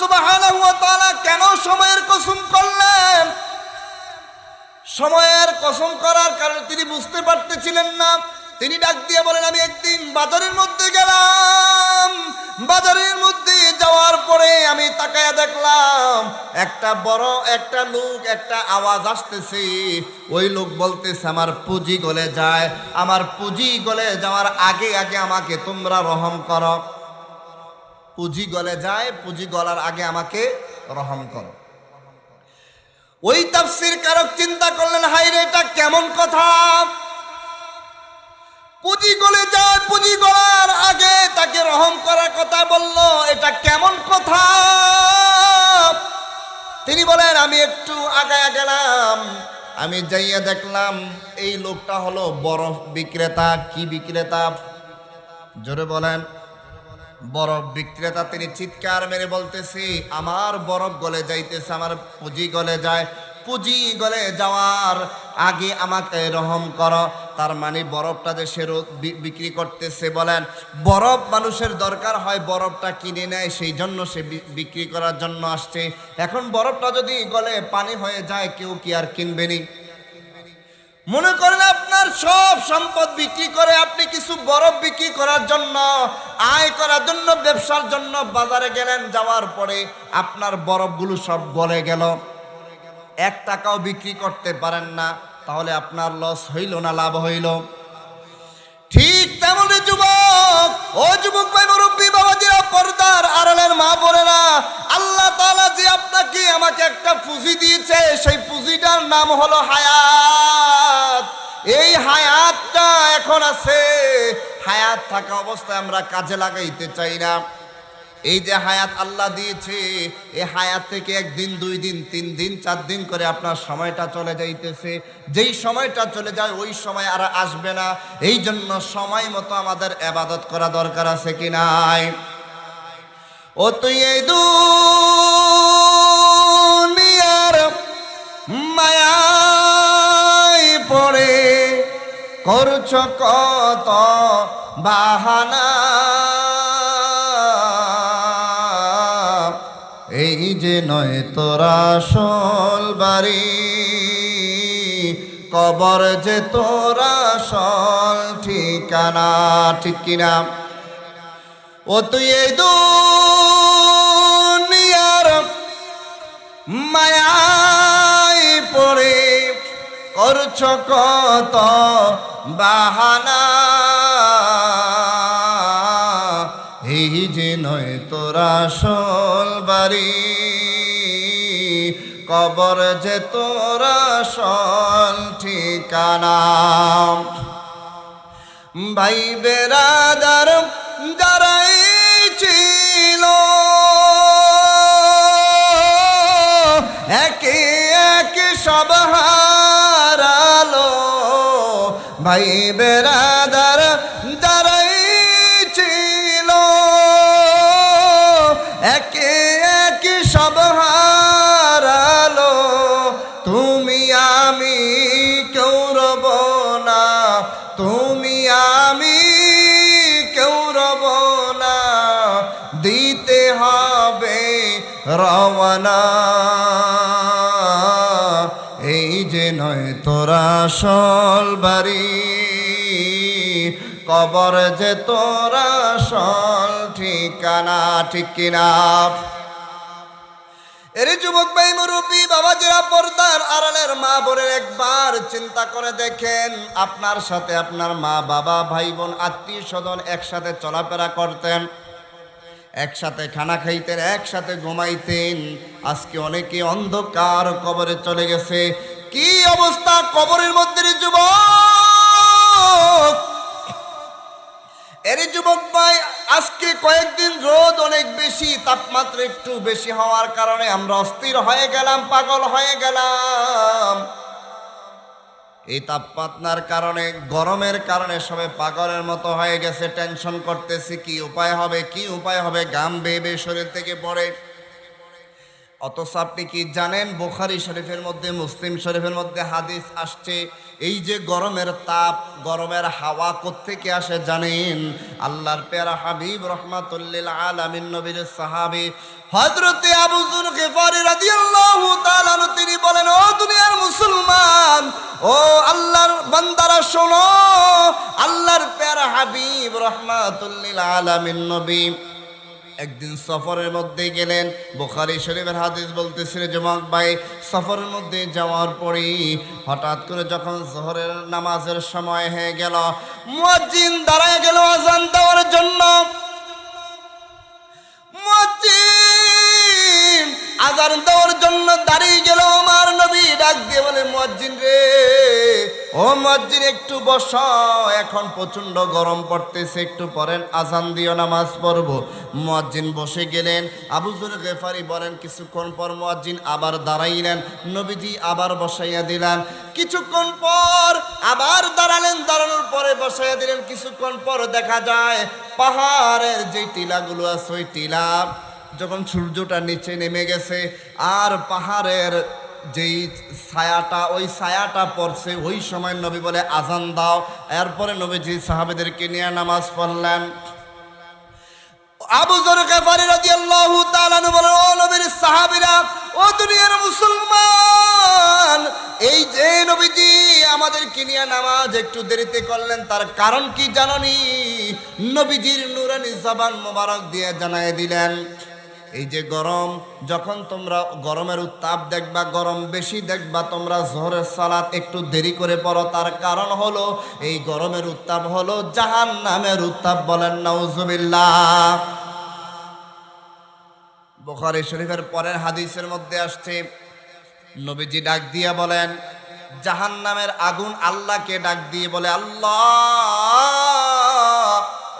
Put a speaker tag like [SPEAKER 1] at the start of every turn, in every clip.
[SPEAKER 1] সুবহানাহু ওয়া কেন সময়ের কসম করলেন? সময়ের কসম করার কারণে তিনি বুঝতে পারতেছিলেন না। তিনি ডাক দিয়ে বলেন, আমি একদিন বাজারের মধ্যে গেলাম। বাজারের মধ্যে যাওয়ার পরে আমি তাকায়া দেখলাম, একটা বড়, একটা লোক, একটা আওয়াজ আসতেছে। ওই লোক বলতেছে, আমার পুঁজি গলে যায়। আমার পুঁজি গলে যাওয়ার আগে আগে আমাকে তোমরা রহম করো। পুঁজি গলে যায়, পুঁজি গলার আগে আমাকে রহম করো। ওই তাফসির কারক চিন্তা করলেন হাই রে, এটা কেমন কথা? পুঁজি গলে যায়, পুঁজি গলার আগে তাকে রহম করার কথা বলল, এটা কেমন কথা? তিনি বলেন, আমি একটু আগায় গেলাম, আমি যাইয়া দেখলাম, এই লোকটা হলো বরফ বিক্রেতা। কি বিক্রেতা? জোরে বলেন। বরফ বিক্রেতা তিনি চিৎকার মেরে বলতেছি, আমার বরফ গলে যাইতেছে, আমার পুঁজি গলে যায়, পুঁজি গলে যাওয়ার আগে আমাকে রহম করো। তার মানে বরফটা যে সে বিক্রি করতেছে বলেন, বরফ মানুষের দরকার হয় বরফটা কিনে নেয়, সেই জন্য সে বিক্রি করার জন্য আসছে। এখন বরফটা যদি গলে পানি হয়ে যায়, কেউ কি আর কিনবেনি মনে করেন আপনার সব সম্পদ বিক্রি করে আপনি কিছু বরফ বিক্রি করার জন্য, আয় করার জন্য, ব্যবসার জন্য বাজারে গেলেন, যাওয়ার পরে আপনার বরফগুলো সব গলে গেল। এক টাকাও বিক্রি করতে পারেন না, তাহলে আপনার লস হইল না, লাভ হইল। ঠিক তেমনি যুবক, ও যুবক ভাই মুরব্বী বাবাজিরা, পর্দার আড়ালের মা বোনেরা আল্লাহ তাআলা যে আপনাকে আমাকে একটা পুঁজি দিয়েছে, সেই পুঁজিটার নাম হলো হায়াত। এই হায়াতটা এখন আছে। হায়াত থাকা অবস্থায় আমরা কাজে লাগাইতে চাই না। এই যে হায়াত আল্লাহ দিয়েছে এই হায়াত থেকে একদিন, দুই দিন, তিন দিন, চার দিন করে আপনার সময়টা চলে যাইতেছে। যেই সময়টা চলে যায়, ওই সময় আর আসবে না। এই জন্য সময় মতো আমাদের এবাদত করা দরকার আছে কি নাই? ও তুই এই দুনিয়ার মায়ায় পড়ে করছ কত বাহানা। এই যে নয় তোরা সল বাড়ি, কবর যে তোরা সল ঠিকানা ঠিক কিনা। ও তুই এই দুনিয়ার মায়ায় পড়ে করছ কত বাহানা। এই যে নয় তোরা সল বাড়ি, কবর যে তোরা সল ঠিকানা। ভাই বেরাদার সব হারালো। ভাই বেরাদার যারাই ছিল, একে এক সব হারালো। তুমি আমি কেউ রব না, তুমি আমি কেউ রব না। দিতে হবে রওনা নয় তোরা সল বাড়ি। কবর যে তোরা সল ঠিকানা ঠিক কিনা। যুবক ভাই মুরব্বী বাবাজিরা পর্দার আড়ালের মা বোনের একবার চিন্তা করে দেখেন, আপনার সাথে আপনার মা, বাবা, ভাই, বোন, আত্মীয় স্বজন একসাথে চলাফেরা করতেন, একসাথে খানা খাইতেন, একসাথে ঘুমাইতেন। আজকে অনেকে অন্ধকার কবরে চলে গেছে। কি অবস্থা কবরের মধ্যে যুবক? এরে যুবক ভাই, আজকে কয়েকদিন রোদ অনেক বেশি, তাপমাত্রা একটু বেশি হওয়ার কারণে আমরা অস্থির হয়ে গেলাম, পাগল হয়ে গেলাম। এই তাপমাত্রার কারণে, গরমের কারণে সবাই পাগলের মতো হয়ে গেছে টেনশন করতেছি, কি উপায় হবে, কি উপায় হবে? গাম বেয়ে শরীর থেকে পড়ে। অথচ আপনি কি জানেন, বোখারি শরীফের মধ্যে, মুসলিম শরীফের মধ্যে হাদিস আসছে, এই যে গরমের তাপ, গরমের হাওয়া কোত্থেকে আসে জানেন? আল্লাহর পেয়ারা হাবিব রহমাতুল্লিল আলামিন নবীর সাহাবী হযরতে আবু যুর গিফারি রাদিয়াল্লাহু তাআলা তিনি বলেন, ও দুনিয়ার মুসলমান, ও আল্লাহর বান্দারা, শোনো, আল্লাহর পেয়ারা হাবিব রহমাতুল্লিল আলামিন নবী একদিন সফরের মধ্যে গেলেন। বোখারি শরীফের হাদিস বলতেছিল জমাক ভাই, সফরের মধ্যে যাওয়ার পরেই হঠাৎ করে যখন জোহরের নামাজের সময় হয়ে গেল, মুয়াজ্জিন দাঁড়ায় গেল আজান দেওয়ার জন্য। আজান দেওয়ার জন্য দাঁড়িয়ে গেল। আমার নবী ডাক দিয়ে বলে, মুয়াজ্জিন রে ও মুয়াজ্জিন একটু বস। এখন প্রচণ্ড গরম পড়তেছে, একটু পরেন আজান দিও, নামাজ পড়ব। মুয়াজ্জিন বসে গেলেন, আবু জুর গেফারি বলেন, কিছুক্ষণ পর মুয়াজ্জিন আবার দাঁড়াইলেন। নবীজি আবার বসাইয়া দিলেন। কিছুক্ষণ পর আবার দাঁড়ালেন, দাঁড়ানোর পরে বসাইয়া দিলেন, কিছুক্ষণ পর দেখা যায়, পাহাড়ের যে টিলাগুলো আছে, ওই টিলা যখন সূর্যটা নিচে নেমে গেছে, আর পাহাড়ের যেই ছায়াটা, ওই ছায়াটা পড়ছে, ওই সময় নবী বলে, আজান দাও। এরপরে নবীজি সাহাবেদেরকে নিয়ে নামাজ পড়লেন। আবু জর রাদিয়াল্লাহু তাআলা বলেন, ও নবীর সাহাবীরা, ও দুনিয়ার মুসলমান, এই যে নবীজি আমাদেরকে নিয়ে নামাজ একটু দেরিতে করলেন, তার কারণ কি জাননি? নবীজির নুরানি জবান মোবারক দিয়ে জানায় দিলেন। এই যে গরম, যখন তোমরা গরমের উত্তাপ দেখবা, গরম বেশি দেখবা, তোমরা জোহরের সালাত একটু দেরি করে পড়ো। তার কারণ হলো, এই গরমের উত্তাপ হলো জাহান নামের উত্তাপ বলেন নাউজুবিল্লাহ। বুখারী শরীফের পরের হাদিসের মধ্যে আসছে, নবীজি ডাক দিয়া বলেন জাহান নামের আগুন আল্লাহকে ডাক দিয়ে বলে, আল্লাহ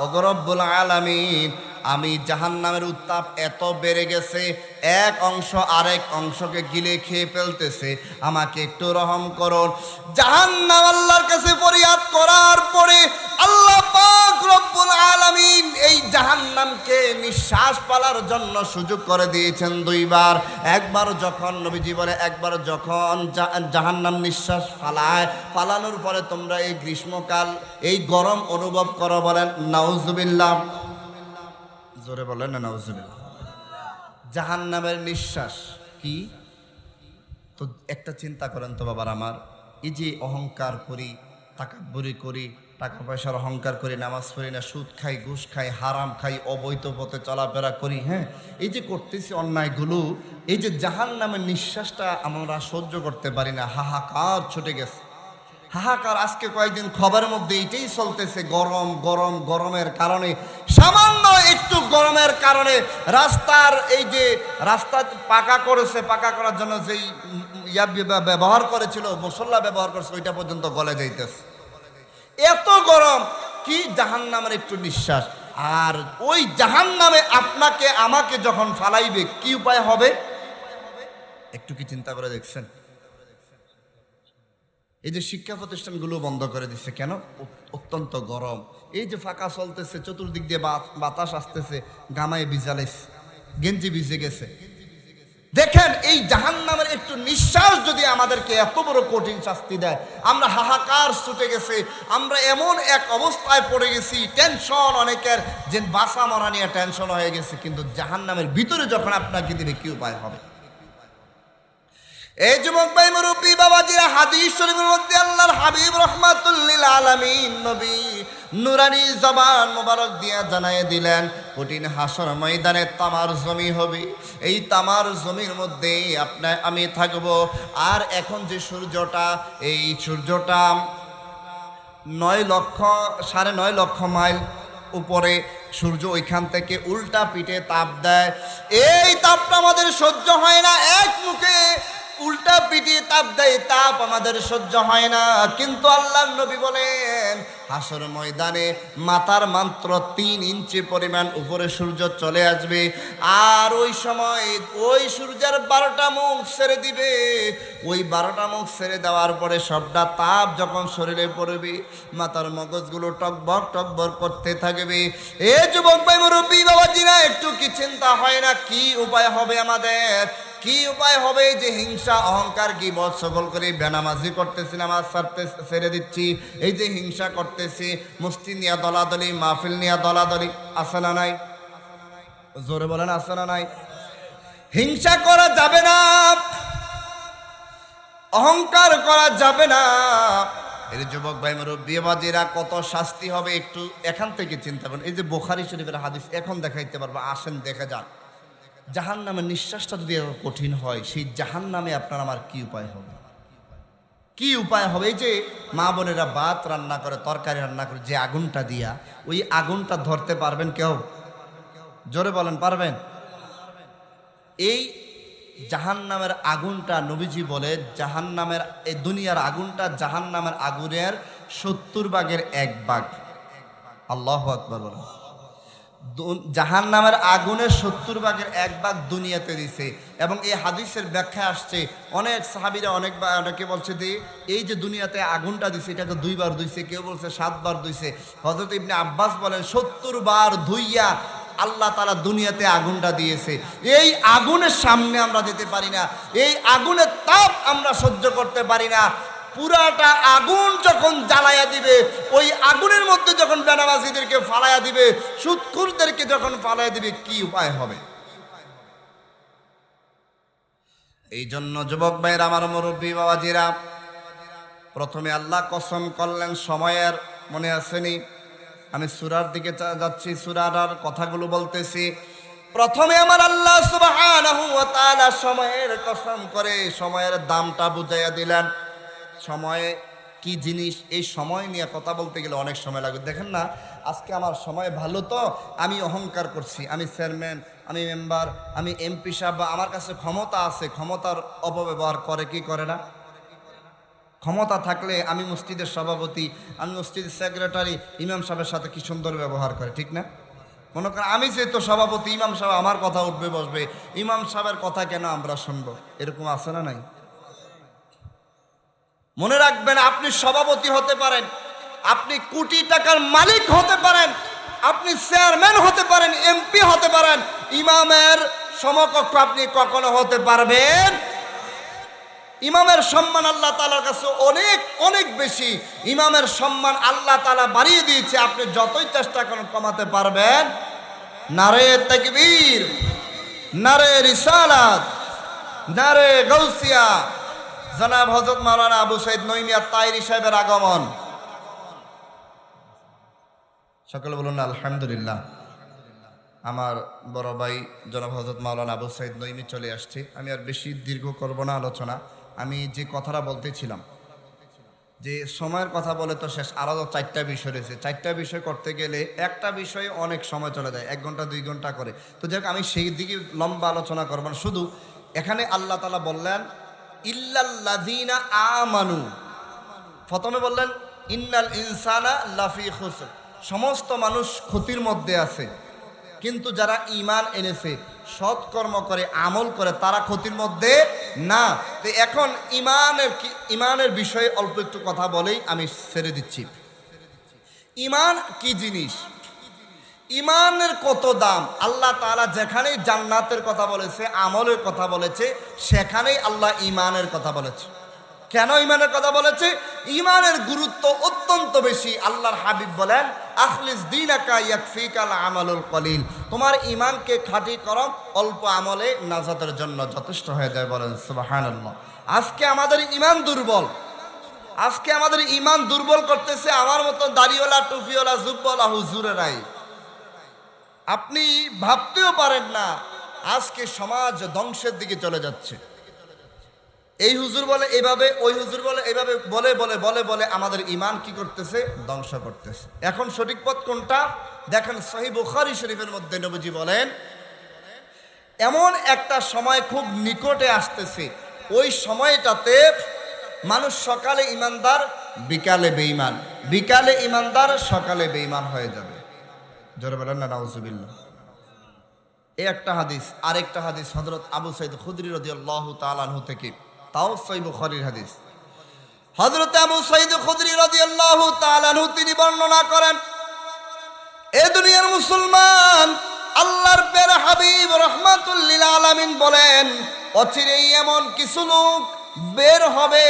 [SPEAKER 1] অগরব্বুল আলামিন আমি জাহান নামের উত্তাপ এত বেড়ে গেছে, এক অংশ আরেক অংশকে গিলে খেয়ে ফেলতেছে। আমাকে একটু রহম করুন। জাহান নাম আল্লাহর কাছে ফরিয়াদ করার পরে আল্লাহ পাক রব্বুল আলামিন এই জাহান্নামকে নিঃশ্বাস পালার জন্য সুযোগ করে দিয়েছেন দুইবার। একবার যখন নবী জীবনে একবার যখন জা- জাহান্নাম নিঃশ্বাস ফালায়, ফালানোর পরে তোমরা এই গ্রীষ্মকাল, এই গরম অনুভব করো বলেন, নাউজুবিল্লাহ। জোরে বলেন না, নাউজুবিল্লাহ। জাহান্নামের নিঃশ্বাস কি? তো একটা চিন্তা করেন তো বাবার আমার, এই যে অহংকার করি, তাকাব্বরি করি টাকা পয়সার অহংকার করি, নামাজ পড়ি না, সুদ খাই, ঘুষ খাই, হারাম খাই, অবৈধ পথে চলাফেরা করি হ্যাঁ? এই যে করতেছি অন্যায়গুলো, এই যে জাহান নামের নিঃশ্বাসটা আমরা সহ্য করতে পারি না, হাহাকার ছুটে গেছে। হাহাকার আজকে কয়েকদিন খবরের মধ্যে এইটাই চলতেছে, গরম গরম, গরমের কারণে, সামান্য একটু গরমের কারণে রাস্তার এই যে রাস্তা পাকা করেছে, পাকা করার জন্য যেই ইয়া ব্যবহার করেছিল, মশলা ব্যবহার করেছে, ওইটা পর্যন্ত গলে যাইতেছে। এত গরম, কি জাহান নামের একটু নিঃশ্বাস। আর ওই জাহান নামে আপনাকে, আমাকে যখন ফালাইবে, কি উপায় হবে? একটু কি চিন্তা করে দেখছেন? এই যে শিক্ষা প্রতিষ্ঠানগুলো বন্ধ করে দিচ্ছে কেন? অত্যন্ত গরম। এই যে ফাঁকা চলতেছে, চতুর্দিক দিয়ে বাতাস আসতেছে, গামায় ভিজালেছে গেঞ্জি ভিজে গেছে। দেখেন, এই জাহান নামের একটু নিঃশ্বাস যদি আমাদেরকে এত বড় কঠিন শাস্তি দেয়, আমরা হাহাকার ছুটে গেছে, আমরা এমন এক অবস্থায় পড়ে গেছি, টেনশন অনেকের, যে বাসা মরা নিয়ে টেনশন হয়ে গেছে, কিন্তু জাহান নামের ভিতরে যখন আপনাকে দিবে কি উপায় হবে। এই যুবক ভাই মুরব্বী, বাবাজিরা, হাদিস শরীফের মধ্যে আল্লাহর হাবিব রহমাতুল্লিল আলামিন নবী নুরানি জবান মোবারক দিয়া জানাই দিলেন, কঠিন হাসর ময়দানে তামার জমি হবে। এই তামার জমির মধ্যে আপনার আমি থাকব। আর এখন যে সূর্যটা, এই সূর্যটা নয় লক্ষ, সাড়ে নয় লক্ষ মাইল উপরে সূর্য ওইখান থেকে উল্টা পিঠে তাপ দেয়। এই তাপটা আমাদের সহ্য হয় না, এক মুখে উল্টা পিঠে তাপ দেয়, তাপ আমাদের সহ্য হয় না। কিন্তু আল্লাহ নবী বলেন, হাসর ময়দানে মাথার মাত্র তিন ইঞ্চি পরিমাণ উপরে সূর্য চলে আসবে, আর ওই সময় ওই সূর্যের বারোটা মুখ ছেড়ে দিবে। ওই বারোটা মুখ ছেড়ে দেওয়ার পরে সবটা তাপ যখন শরীরে পড়বে, মাথার মগজগুলো টকবক টকবর করতে থাকবে। এ যুবক ভাই মুরব্বী বাবাজিরা, একটু কি চিন্তা হয় না? কি উপায় হবে আমাদের? কি উপায় হবে যে হিংসা, অহংকার কি বধ সকল করে বেনামাজি করতেছি, নামাজ ছাড়তে, ছেড়ে দিচ্ছি। এই যে হিংসা করতেছি মুস্তি নিয়া দলাদলি, মাহফিল নিয়া দলাদলি, আছে না নাই? জোরে বলেন, আছে না নাই? হিংসা করা যাবে না, অহংকার করা যাবে না। এই যুবক ভাই, মুরব্বী বাজিরা কত শাস্তি হবে, একটু এখান থেকে চিন্তা করুন। এই যে বোখারি শরীফের হাদিস, এখন দেখাইতে পারব, আসেন, দেখা যান জাহান নামের নিঃশ্বাসটা যদি এত কঠিন হয়, সেই জাহান নামে আপনার আমার কি উপায় হবে? কি উপায় হবে? যে মা বোনেরা ভাত রান্না করে, তরকারি রান্না করে, যে আগুনটা দিয়া, ওই আগুনটা ধরতে পারবেন কেউ? জোরে বলেন, পারবেন? এই জাহান নামের আগুনটা নবীজি বলে জাহান নামের এই দুনিয়ার আগুনটা জাহান নামের আগুনের সত্তর ভাগের এক ভাগ। আল্লাহ আকবর বলেন। জাহান নামের আগুনের সত্তর ভাগের এক ভাগ দুনিয়াতে দিছে। এবং এই হাদিসের ব্যাখ্যা আসছে, অনেক সাহাবিরা অনেকবার অনেকে বলছে যে, এই যে দুনিয়াতে আগুনটা দিছে, এটাকে দুইবার ধুইছে, কেউ বলছে সাতবার ধুইছে। হজরত ইবনে আব্বাস বলেন, সত্তর বার ধুইয়া আল্লাহ তালা দুনিয়াতে আগুনটা দিয়েছে। এই আগুনের সামনে আমরা যেতে পারি না, এই আগুনের তাপ আমরা সহ্য করতে পারি না। পুরাটা আগুন যখন জ্বালায়া দিবে, ওই আগুনের মধ্যে যখন বেনাবাসীদেরকে ফালাইয়া দিবে, সুৎখুরদেরকে যখন ফালাইয়া দিবে, কি উপায় হবে? এই জন্য যুবক ভাইয়ের, আমার মুরব্বী বাবাজিরা, প্রথমে আল্লাহ কসম করলেন, সময়ের মনে আসেনি। আমি সুরার দিকে যাচ্ছি, সুরার কথাগুলো বলতেছি। প্রথমে আমার আল্লাহ সময়ের কসম করে, সময়ের দামটা বুঝাইয়া দিলেন। সময়ে কি জিনিস, এই সময় নিয়ে কথা বলতে গেলে অনেক সময় লাগবে দেখেন না, আজকে আমার সময় ভালো তো, আমি অহংকার করছি, আমি চেয়ারম্যান, আমি মেম্বার, আমি এমপি সাহেব বা আমার কাছে ক্ষমতা আছে, ক্ষমতার অপব্যবহার করে কি করে না? ক্ষমতা থাকলে আমি মসজিদের সভাপতি, আমি মসজিদের সেক্রেটারি, ইমাম সাহেবের সাথে কি সুন্দর ব্যবহার করে, ঠিক না? মনে করেন, আমি যেহেতু সভাপতি, ইমাম সাহেব আমার কথা উঠবে, বসবে, ইমাম সাহেবের কথা কেন আমরা শুনব? এরকম আছে না নাই? মনে রাখবেন, আপনি সভাপতি হতে পারেন, আপনি কোটি টাকার মালিক হতে পারেন, আপনি চেয়ারম্যান হতে পারেন, এমপি হতে পারেন, ইমামের সমকক্ষ আপনি কখনো হতে পারবেন। ইমামের সম্মান আল্লাহ তালার কাছে অনেক অনেক বেশি। ইমামের সম্মান আল্লাহ তালা বাড়িয়ে দিয়েছে, আপনি যতই চেষ্টা করেন কমাতে পারবেন। নারে তকবীর, নারে রিসালাত, নারে গৌসিয়া জনাব হজরত মাওলানা আবু সৈদ নইমিয়া তাইরি সাহেবের আগমন। সকলে বলুন, আলহামদুলিল্লাহ। আমার বড় ভাই জনাব হজরত মাওলানা আবু সাইদ নইমি চলে আসছে। আমি আর বেশি দীর্ঘ করব না আলোচনা। আমি যে কথাটা বলতেছিলাম, যে সময়ের কথা বলে তো শেষ। আরও চারটা বিষয় রয়েছে। চারটা বিষয় করতে গেলে একটা বিষয়ে অনেক সময় চলে যায়, এক ঘণ্টা, দুই ঘণ্টা করে। তো যাই আমি সেই দিকে লম্বা আলোচনা করব না। শুধু এখানে আল্লাহ তালা বললেন ইল্লাল্লাযীনা আমানু। প্রথমে বললেন, ইন্নাল ইনসানা লাফি খুসর। সমস্ত মানুষ ক্ষতির মধ্যে আছে। কিন্তু যারা ইমান এনেছে সৎকর্ম করে, আমল করে, তারা ক্ষতির মধ্যে না। তো এখন ইমানের ইমানের বিষয়ে অল্প একটু কথা বলেই আমি ছেড়ে দিচ্ছি। ইমান কি জিনিস? ইমানের কত দাম? আল্লাহ তাআলা যেখানেই জান্নাতের কথা বলেছে, আমলের কথা বলেছে, সেখানেই আল্লাহ ইমানের কথা বলেছে। কেন ইমানের কথা বলেছে? ইমানের গুরুত্ব অত্যন্ত বেশি। আল্লাহর হাবিব বলেন, আখলিস দিন ইয়াকফিকাল আমালুল কলিল। তোমার ইমানকে খাঁটি করো, অল্প আমলে নাজাতের জন্য যথেষ্ট হয়ে যায় বলেন, সুবহানাল্লাহ। আজকে আমাদের ইমান দুর্বল। আজকে আমাদের ইমান দুর্বল করতেছে আমার মতো দাড়িওয়ালা, টুপিওয়ালা জুব্বলা হুজুরেরাই। আপনি ভাবতেও পারেন না, আজকে সমাজ ধ্বংসের দিকে চলে যাচ্ছে। এই হুজুর বলে এইভাবে ওই হুজুর বলে এইভাবে বলে বলে বলে বলে আমাদের ইমান কি করতেছে? ধ্বংস করতেছে। এখন সঠিক পথ কোনটা? দেখেন সহি বুখারি শরীফের মধ্যে নবীজি বলেন, এমন একটা সময় খুব নিকটে আসতেছে, ওই সময়টাতে মানুষ সকালে ইমানদার, বিকালে বেঈমান। বিকালে ইমানদার, সকালে বেঈমান হয়ে যাবে। জোরে বলেন না নাউজুবিল্লাহ এই একটা হাদিস, আরেকটা হাদিস হজরত আবু সাইদ খুদরি রাদিয়াল্লাহু তাআলাহু থেকে। তাও সহিহ বুখারীর হাদিস। হজরত আবু সাইদ খুদরি রাদিয়াল্লাহু তাআলাহু তিনি বর্ণনা করেন, এ দুনিয়ার মুসলমান আল্লাহর পের হাবিব রহমাতুল্লিল আলামিন বলেন, অচিরেই এমন কিছু লোক বের হবে।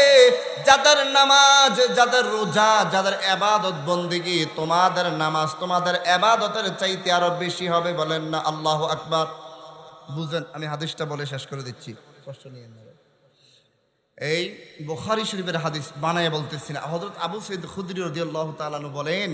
[SPEAKER 1] যাদের নামাজ, যাদের রোজা, যাদের এবাদত বন্দিগি, তোমাদের নামাজ, তোমাদের এবাদতের চাইতে আরও বেশি হবে বলেন না আল্লাহ আকবার। বুঝেন আমি হাদিসটা বলে শেষ করে দিচ্ছি। কষ্ট নিয়ে এই বুখারী শরীফের হাদিস বানায় বলতেছি না হযরত আবু সৈয়দ খুদরি রাদিয়াল্লাহু তাআলা আনহু বলেন,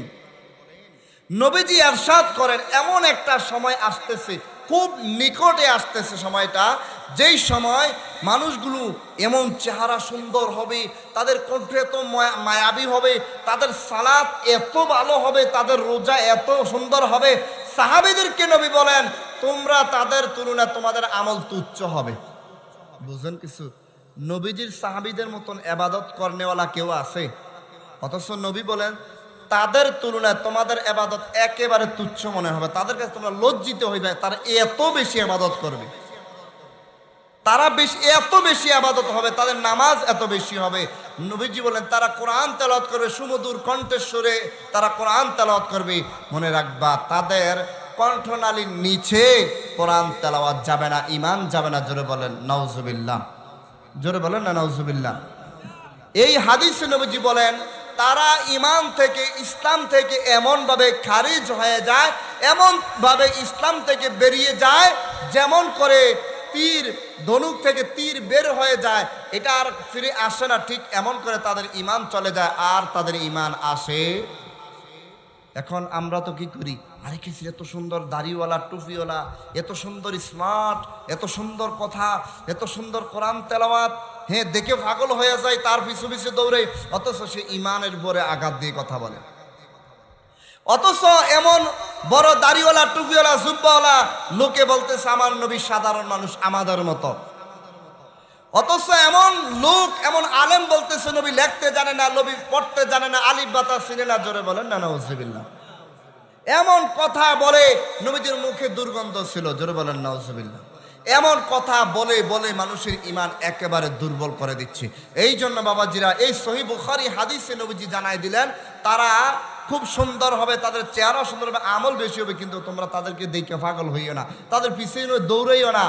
[SPEAKER 1] নবীজি আরশাদ করেন, এমন একটা সময় আসতেছে খুব নিকটে আসতেছে সময়টা, যেই সময় মানুষগুলো এমন চেহারা সুন্দর হবে, তাদের কণ্ঠ এত মায়া- মায়াবী হবে, তাদের সালাত এত ভালো হবে, তাদের রোজা এত সুন্দর হবে। সাহাবিদেরকে নবী বলেন, তোমরা তাদের তুলনায় তোমাদের আমল তুচ্ছ হবে। বুঝলেন কিছু? নবীজির সাহাবিদের মতন এবাদত করনেওয়ালা কেউ আছে? অথচ নবী বলেন তাদের তুলনায় তোমাদের এবাদত একেবারে তুচ্ছ মনে হবে। তাদের কাছে তোমরা লজ্জিত হইবে, তারা এত বেশি এবাদত করবে। তারা বেশি, এত বেশি আবাদত হবে, তাদের নামাজ এত বেশি হবে। নবীজি বলেন, তারা কোরআন তেলাওয়াত করবে, সুমধুর কণ্ঠেশ্বরে তারা কোরআন তেলাওয়াত করবে। মনে রাখবা, তাদের কণ্ঠনালীর নিচে কোরআন তেলাওয়াত যাবে না ইমান যাবে না, জোরে বলেন নওজুবিল্লাহ জোরে বলেন না নওজুবিল্লাহ এই হাদিসে নবীজি বলেন তারা ইমান থেকে ইসলাম থেকে এমনভাবে খারিজ হয়ে যায়, এমনভাবে ইসলাম থেকে বেরিয়ে যায়, যেমন করে তীর, ধনুক থেকে তীর বের হয়ে যায়। এটা আর ফিরে আসে না, ঠিক এমন করে তাদের ইমান চলে যায়, আর তাদের ইমান আসে। এখন আমরা তো কি করি? আরে কিছু এত সুন্দর দাড়িওয়ালা, টুপিওয়ালা, এত সুন্দর স্মার্ট এত সুন্দর কথা, এত সুন্দর কোরআন তেলাওয়াত হ্যাঁ দেখে পাগল হয়ে যায়, তার পিছু পিছু দৌড়ে। অথচ সে ইমানের ভরে আঘাত দিয়ে কথা বলে। অথচ এমন বড় দাড়িওয়ালা, টুপিওয়ালা, জুব্বাওয়ালা লোকে বলতেছে, আমার নবী সাধারণ মানুষ আমাদের মতো। অথচ এমন লোক, এমন আলেম বলতেছে, নবী লিখতে জানে না, নবী পড়তে জানে না, আলিফ, বাতা, সিনে না, জোরে বলেন না না নাউজুবিল্লাহ। এমন কথা বলে নবীদের মুখে দুর্গন্ধ ছিল, জোরে বলেন না নাউজুবিল্লাহ। এমন কথা বলে বলে মানুষের ইমান একেবারে দুর্বল করে দিচ্ছে। এই জন্য বাবাজিরা এই সহি বুখারি হাদিসে নবীজি জানাই দিলেন, তারা খুব সুন্দর হবে, তাদের চেহারা সুন্দর হবে, আমল বেশি হবে, কিন্তু তোমরা তাদেরকে দেখে পাগল হইও না, তাদের পিছিয়ে দৌড়াইও না।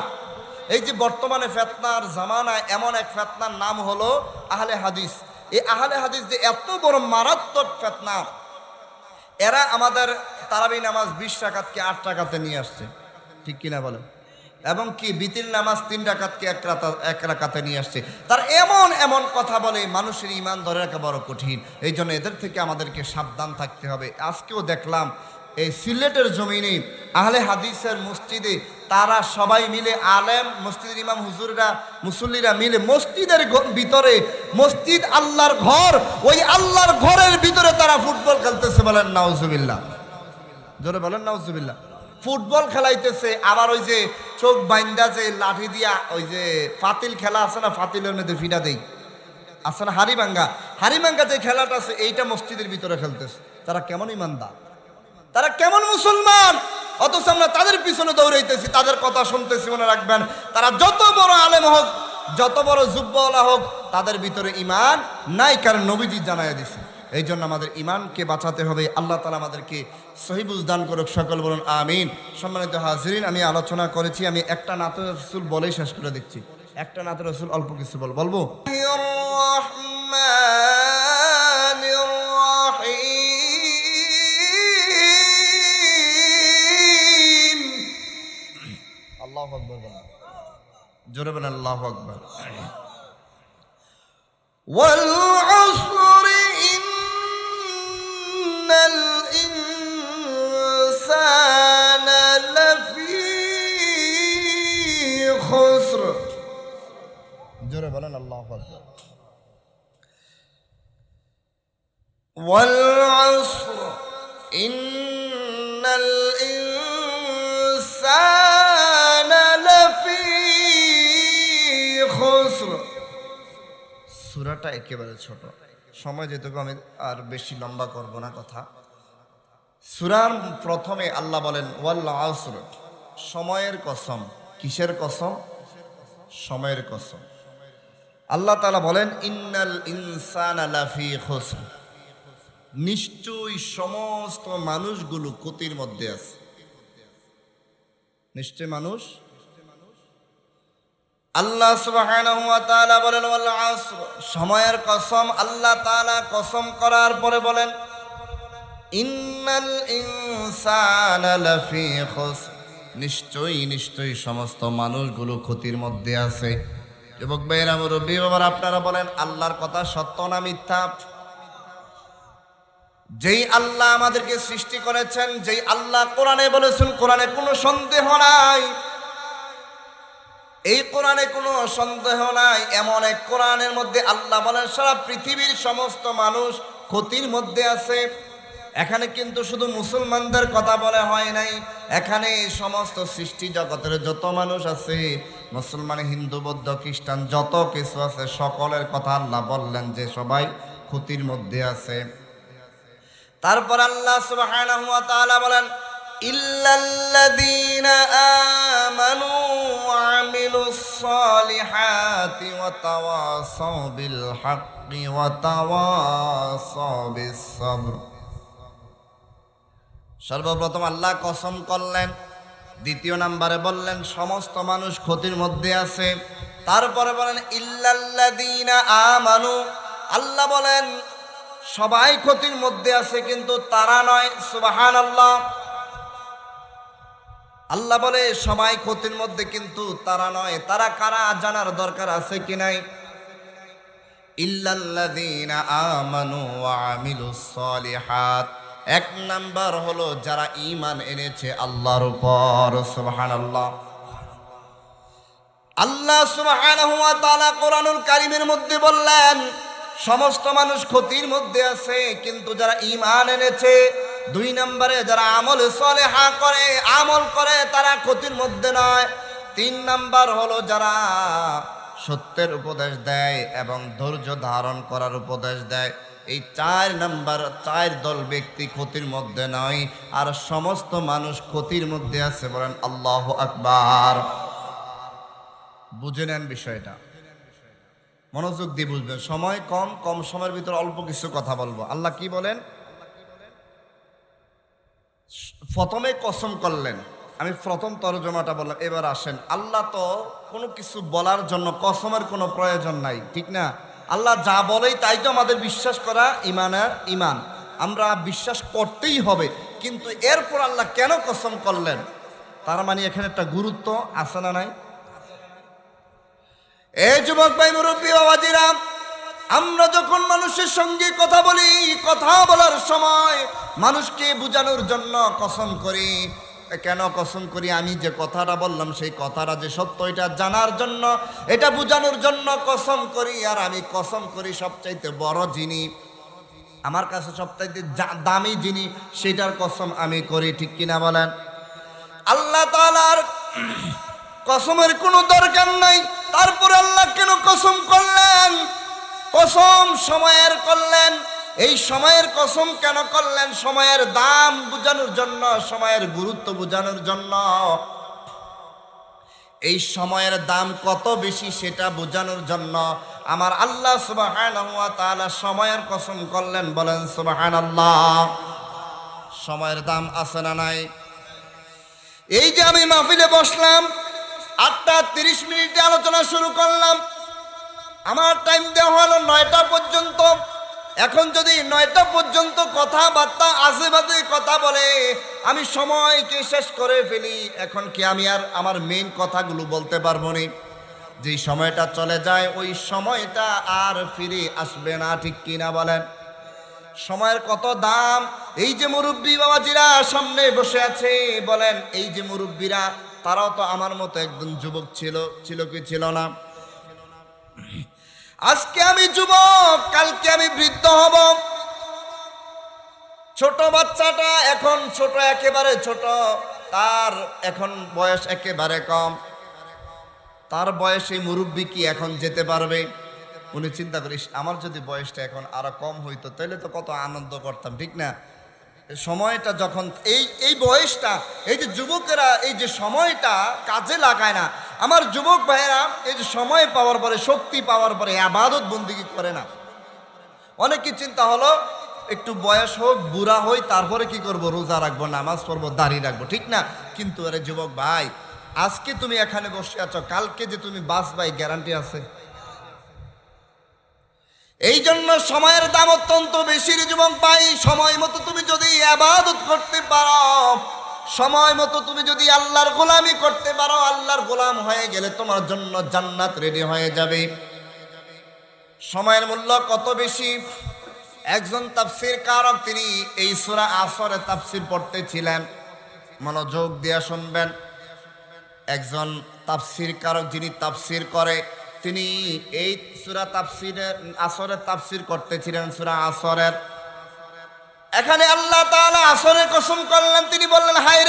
[SPEAKER 1] এই যে বর্তমানে ফেতনার জামানায় এমন এক ফেতনার নাম হলো আহলে হাদিস। এই আহলে হাদিস যে এত বড় মারাত্মক ফেতনা, এরা আমাদের তারাবি নামাজ বিশ টাকাতকে আট টাকাতে নিয়ে আসছে। ঠিক কিনা বলে এবং কি, বিতির নামাজ তিন ডাকাতকে এক রাতা, এক রাকাতে নিয়ে আসছে। তার এমন এমন কথা বলে মানুষের ইমান ধরে রাখা বড় কঠিন। এই জন্য এদের থেকে আমাদেরকে সাবধান থাকতে হবে। আজকেও দেখলাম, এই সিলেটের জমিনে আহলে হাদিসের মসজিদে তারা সবাই মিলে আলেম, মসজিদের ইমাম হুজুররা, মুসল্লিরা মিলে মসজিদের ভিতরে মসজিদ আল্লাহর ঘর, ওই আল্লাহর ঘরের ভিতরে তারা ফুটবল খেলতেছে বলেন নাউজুবিল্লাহ। জোরে বলেন নাউজুবিল্লাহ। ফুটবল খেলাইতেছে, আবার ওই যে চোখ বাইন্দা যে লাঠি দিয়া ওই যে ফাতিল খেলা আছে না, ফাতিলের মধ্যে ফিটা দেই। আছে না হারিবাঙ্গা হারিবাঙ্গা যে খেলাটা আছে, এইটা মসজিদের ভিতরে খেলতেছে। তারা কেমন ইমানদার? তারা কেমন মুসলমান? অথচ আমরা তাদের পিছনে দৌড়াইতেছি, তাদের কথা শুনতেছি, মনে রাখবেন। তারা যত বড় আলেম হোক, যত বড় যুব্বওয়ালা হোক, তাদের ভিতরে ইমান নাই, কারণ নবীজি জানাই দিছে। এই জন্য আমাদের ইমানকে বাঁচাতে হবে আল্লাহ তালা আমাদেরকে সহিবুজ দান করুক সকল বলুন আমিন সম্মানিত হাজরিন আমি আলোচনা করেছি আমি একটা নাত রসুল বলেই শেষ করে দিচ্ছি একটা নাত রসুল অল্প কিছু বল বলবো আল্লাহ আকবর বলেন জোরে বলেন আল্লাহ আকবর والعصر জোরে বলেন আল্লাহ আকবর والعصر إن الإنسان لفي خسر সুরাটা একেবারে ছোট সময় যেটুকু আমি আর বেশি লম্বা করব না কথা। সুরার প্রথমে আল্লাহ বলেন ওয়াল্লা আসর সময়ের কসম। কিসের কসম? সময়ের কসম। আল্লাহ তালা বলেন, ইন্নাল ইনসান আলাফি খসর নিশ্চয়ই সমস্ত মানুষগুলো ক্ষতির মধ্যে আছে। নিশ্চয় মানুষ আল্লাহ বলেন সময়ের কসম, আল্লাহ তাআলা কসম করার পরে বলেন নিশ্চয়ই নিশ্চয়ই সমস্ত মানুষগুলো ক্ষতির মধ্যে আছে। যুবক ভাইয়েরা, মুরব্বী বাবার, আপনারা বলেন, আল্লাহর কথা সত্য না মিথ্যা? যেই আল্লাহ আমাদেরকে সৃষ্টি করেছেন, যেই আল্লাহ কোরআনে বলেছেন, কোরআনে কোনো সন্দেহ নাই। এই কোরআনে কোনো সন্দেহ নাই, এমন এক কোরআনের মধ্যে আল্লাহ বলেন, সারা পৃথিবীর সমস্ত মানুষ ক্ষতির মধ্যে আছে। এখানে কিন্তু শুধু মুসলমানদের কথা বলা হয় নাই, এখানে সমস্ত সৃষ্টি জগতের যত মানুষ আছে, মুসলমান, হিন্দু, বৌদ্ধ, খ্রিস্টান, যত কিছু আছে, সকলের কথা আল্লাহ বললেন যে সবাই ক্ষতির মধ্যে আছে। তারপর আল্লাহ সুবহানাহু ওয়া তাআলা বলেন সালিহাতি ওয়া তাওয়াসাউ বিল হাক্কি ওয়া তাওয়াসাউ বিস সাবর সর্বপ্রথম আল্লাহ কসম করলেন, দ্বিতীয় নাম্বারে বললেন, সমস্ত মানুষ ক্ষতির মধ্যে আছে। তারপরে বলেন, ইল্লাল্লাযীনা আমানু। আল্লাহ বলেন, সবাই ক্ষতির মধ্যে আছে, কিন্তু তারা নয়। সুবাহান আল্লাহ আল্লাহ বলে সবাই ক্ষতির মধ্যে কিন্তু তারা নয়। তারা কারা জানার দরকার আছে কি নাই? ইল্লাল্লাযীনা আমানু ওয়া আমিলুস এক নাম্বার হলো যারা ঈমান এনেছে আল্লাহর উপর, সুবহানাল্লাহ। আল্লাহ সুবহানাহু ওয়া তাআলা কোরআনুল কারীমের মধ্যে বললেন সমস্ত মানুষ ক্ষতির মধ্যে আছে, কিন্তু যারা ইমান এনেছে, দুই নম্বরে যারা আমল সলেহা করে, আমল করে, তারা ক্ষতির মধ্যে নয়। তিন নাম্বার হলো যারা সত্যের উপদেশ দেয় এবং ধৈর্য ধারণ করার উপদেশ দেয়। এই চার নাম্বার, চার দল ব্যক্তি ক্ষতির মধ্যে নয়, আর সমস্ত মানুষ ক্ষতির মধ্যে আছে বলেন আল্লাহ আকবার। বুঝে নেন বিষয়টা। মনোযোগ দিয়ে বুঝবে। সময় কম কম সময়ের ভিতরে অল্প কিছু কথা বলব। আল্লাহ কি বলেন? প্রথমে কসম করলেন। আমি প্রথম তরজমাটা বললাম, এবার আসেন। আল্লাহ তো কোনো কিছু বলার জন্য কসমের কোনো প্রয়োজন নাই, ঠিক না? আল্লাহ যা বলেই তাই তো আমাদের বিশ্বাস করা ইমানের ইমান আমরা বিশ্বাস করতেই হবে, কিন্তু এরপর আল্লাহ কেন কসম করলেন? তার মানে এখানে একটা গুরুত্ব আছে না নাই? এ যুবক ভাই, মুরব্বী, বাবাজিরা, আমরা যখন মানুষের সঙ্গে কথা বলি, কথা বলার সময় মানুষকে বোঝানোর জন্য কসম করি। কেন কসম করি? আমি যে কথাটা বললাম, সেই কথাটা যে সত্য, এটা জানার জন্য, এটা বোঝানোর জন্য কসম করি। আর আমি কসম করি সবচাইতে বড় জিনিস আমার কাছে সবচাইতে দামি জিনিস সেটার কসম আমি করি, ঠিক কিনা বলেন? আল্লাহ তাআলার কসমের কোনো দরকার নাই। তারপরে আল্লাহ কেন কসম করলেন? কসম সময়ের করলেন। এই সময়ের কসম কেন করলেন? সময়ের দাম বোঝানোর জন্য, সময়ের গুরুত্ব বোঝানোর জন্য। এই সময়ের দাম কত বেশি সেটা বোঝানোর জন্য। আমার আল্লাহ তাআলা সময়ের কসম করলেন, বলেন সুবাহান আল্লাহ সময়ের দাম আছে না নাই? এই যে আমি মাহফিলে বসলাম আটটা তিরিশ মিনিটে আলোচনা শুরু করলাম। আমার টাইম দেওয়া হলো নয়টা পর্যন্ত। এখন যদি নয়টা পর্যন্ত কথাবার্তা বাজে কথা বলে, আমি সময়কে শেষ করে ফেলি। এখন কি আমি আর আমার মেইন কথাগুলো বলতে পারব না? যে সময়টা চলে যায়, ওই সময়টা আর ফিরে আসবে না, ঠিক কিনা বলেন? সময়ের কত দাম? এই যে মুরব্বী বাবাজিরা সামনে বসে আছে, বলেন, এই যে মুরব্বীরা তারাও তো আমার মতো একজন যুবক ছিল ছিল কি ছিল না? আজকে আমি যুবক, কালকে আমি বৃদ্ধ হব। ছোট বাচ্চাটা এখন ছোট, একেবারে ছোট। তার এখন বয়স একেবারে কম। তার বয়সে মুরব্বী কি এখন যেতে পারবে? উনি চিন্তা করিস, আমার যদি বয়সটা এখন আরও কম হইতো তাহলে তো কত আনন্দ করতাম, ঠিক না? সময়টা যখন এই এই বয়সটা, এই যে যুবকেরা এই যে সময়টা কাজে লাগায় না, আমার যুবক ভাইয়েরা এই যে সময় পাওয়ার পরে, শক্তি পাওয়ার পরে আবাদত বন্দিগি করে না। অনেকে চিন্তা হলো, একটু বয়স হোক, বুড়া হই, তারপরে কি করব? রোজা রাখব, নামাজ পড়ব, দাড়ি রাখব, ঠিক না? কিন্তু আরে যুবক ভাই, আজকে তুমি এখানে বসে আছো, কালকে যে তুমি বাস ভাই গ্যারান্টি আছে। এই জন্য সময়ের দাম অত্যন্ত বেশি যুবক ভাই। সময় মতো তুমি যদি আবাদত করতে পারো, সময় মতো তুমি যদি আল্লাহর গোলামি করতে পারো, আল্লাহর গোলাম হয়ে গেলে তোমার জন্য জান্নাত রেডি হয়ে যাবে। সময়ের মূল্য কত বেশি? একজন তাফসির কারক, তিনি এই সূরা আসরে তাফসির পড়তেছিলেন। মনোযোগ দিয়ে শুনবেন। একজন তাফসির কারক, যিনি তাফসির করে তিনি এই সুরা তাফসিরের আসরের তাফসির করতেছিলেন, সুরা আসরের। এখানে আল্লাহ তাআলা আসরের কসম করলেন, তিনি বললেন হায়